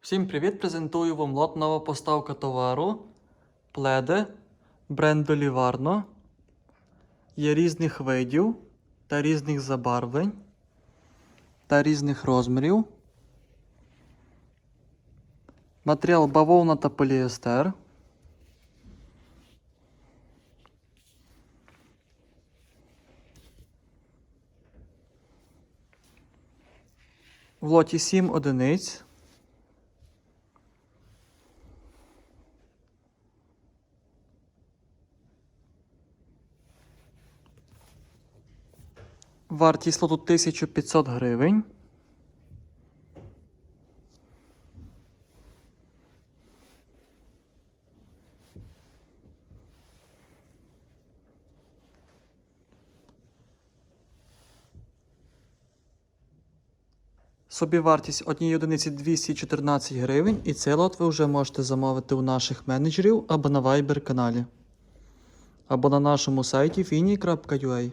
Всім привіт! Презентую вам лот нова поставка товару. Пледи бренду Ліварно. Є різних видів та різних забарвлень та різних розмірів. Матеріал бавовна та поліестер. В лоті 7 одиниць. Вартість лоту 1500 гривень. Собівартість однієї одиниці 214 гривень, і цей лот ви вже можете замовити у наших менеджерів або на Viber каналі, або на нашому сайті fini.ua.